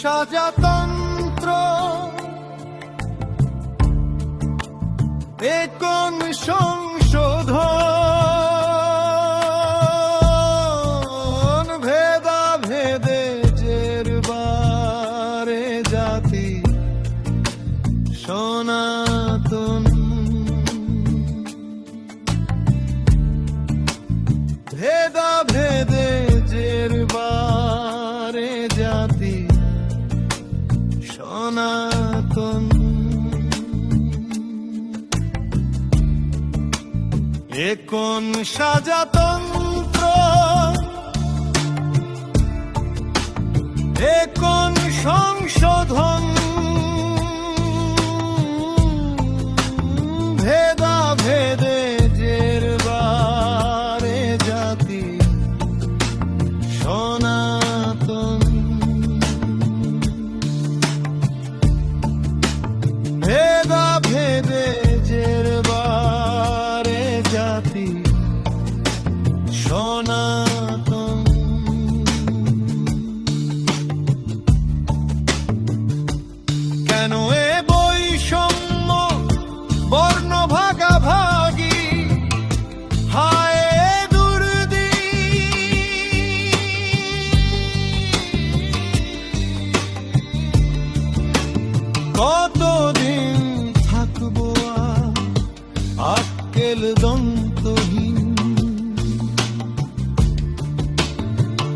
সাজাতন্ত্র। এ কোন সংশোধন কোন সাজাতন্ত্র এ কোন সংশোধন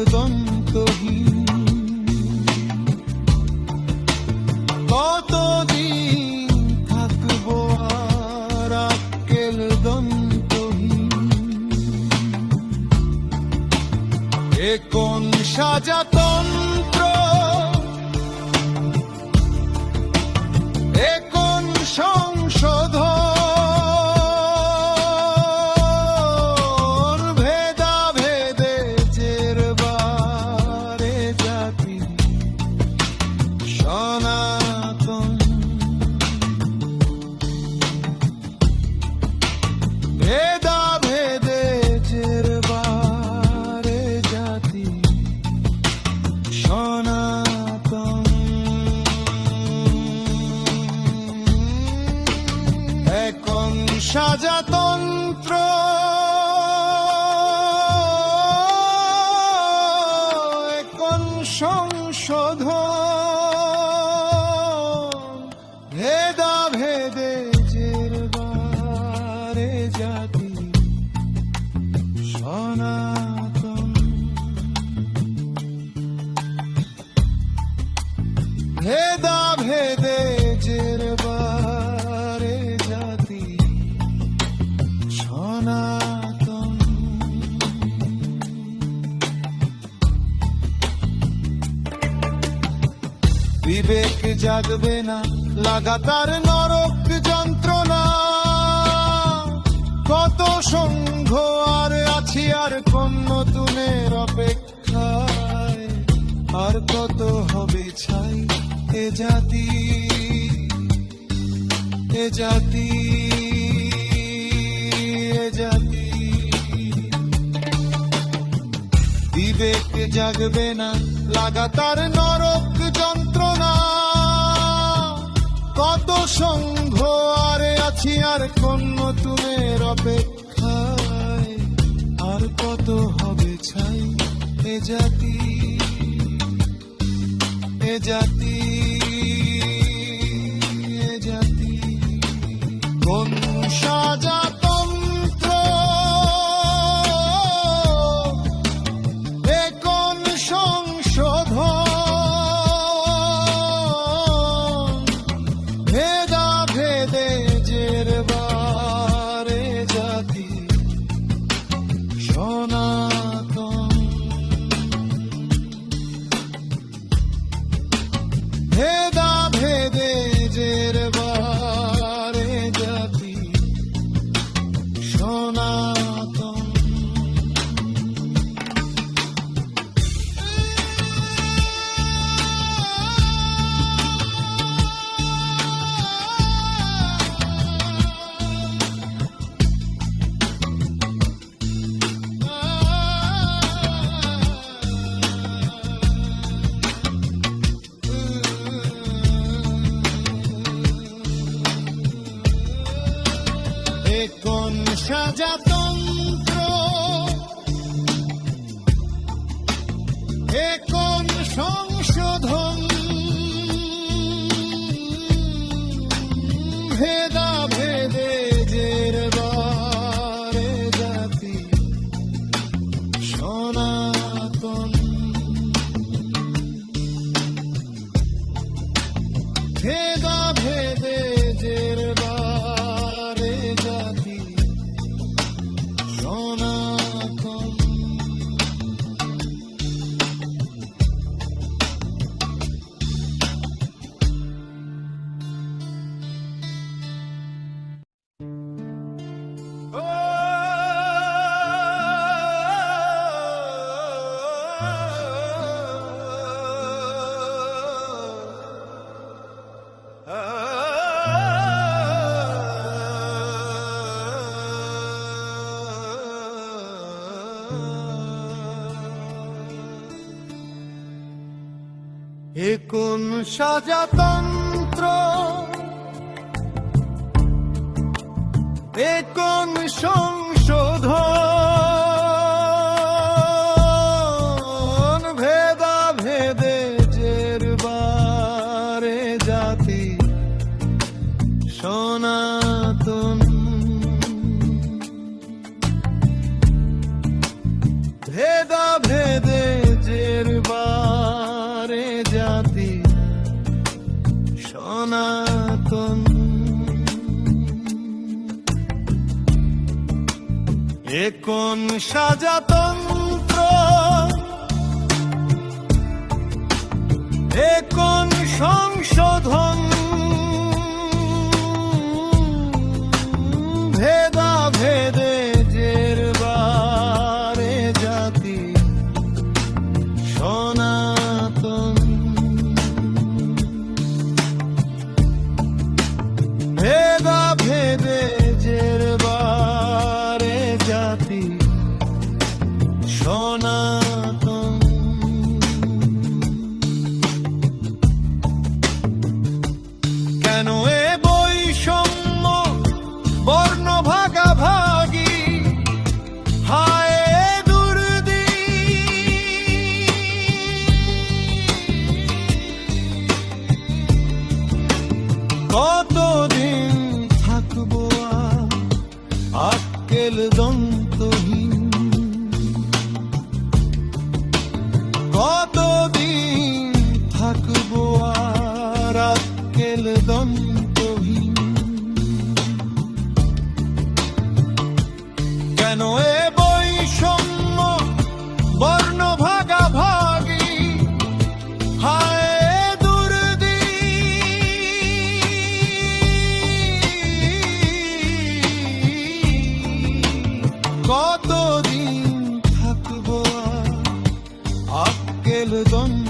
আক্কেল সাজাতন্ত্র। জাগবে না। লাগাতার নরক যন্ত্রণা। কত সংঘ আর আছি আর কোন নতুনের অপেক্ষায়? আর কত হবে ছাই এ জাতি? এ জাতি? এ জাতি? বিবেক জাগবে না। লাগাতার নরক যন্ত্রণা। কত সংঘ আরে আছি, আর কোন নতুনের অপেক্ষায়। আর কত হবে ছাই এ জাতি এ জাতি এ জাতি। কোন সাজাতন্ত্র। একন কোন সংশোধন। ভেদা ভেদে জের বারে জাতি সনাতন। সাজাতন্ত্র। এ কোন সংশোধন? কোন সাজাতন্ত্র এ কোন সংশোধন কেন এ বৈষম্য বর্ণ ভাগাভাগি হায় দুর্দি। কতদিন থাকব আক্কেল দন্তহীন। কতদিন কতদিন থাকব আক্কেল দন্তহীন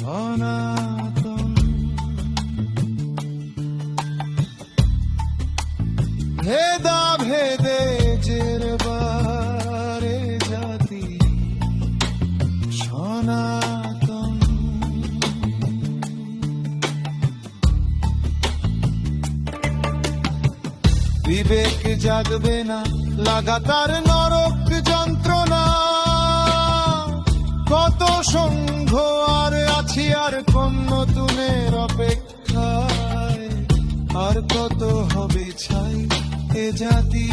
সনাতন ভেদা ভেদে জের বারে জাতি সনাতন বিবেক জাগবে না লাগাতার নরক যন্ত্রণা কত সংঘ আর আছি আর কোন নতুনের অপেক্ষায়। আর কত হবে ছাই এ জাতি?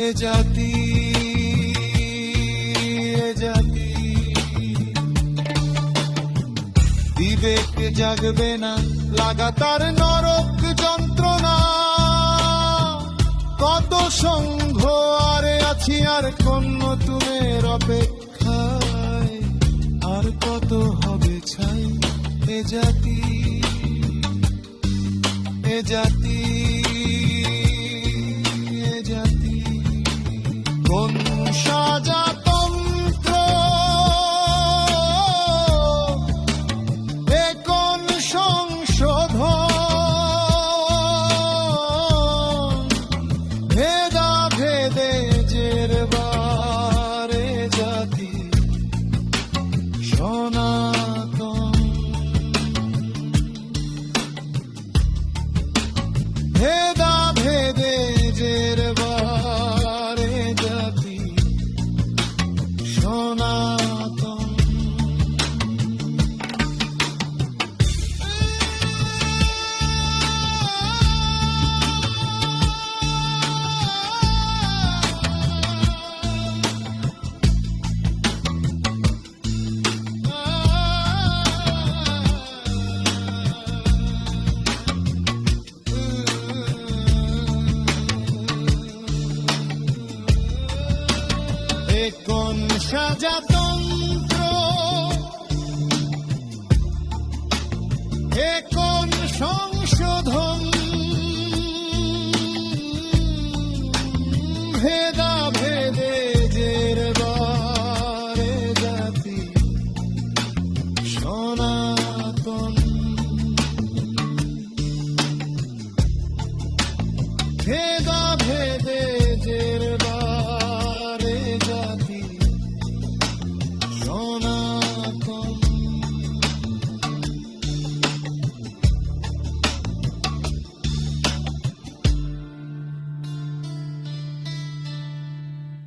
এ জাতি? এ জাতি? বিবেক জাগবে না, লাগাতার নরক যন্ত্রণা। কত সংঘ আরে আছি আর কোন জাতি এ জাতি প্রজাতন্ত্র। এখন সংশোধন। ভেদা ভেদে জাতি সোনা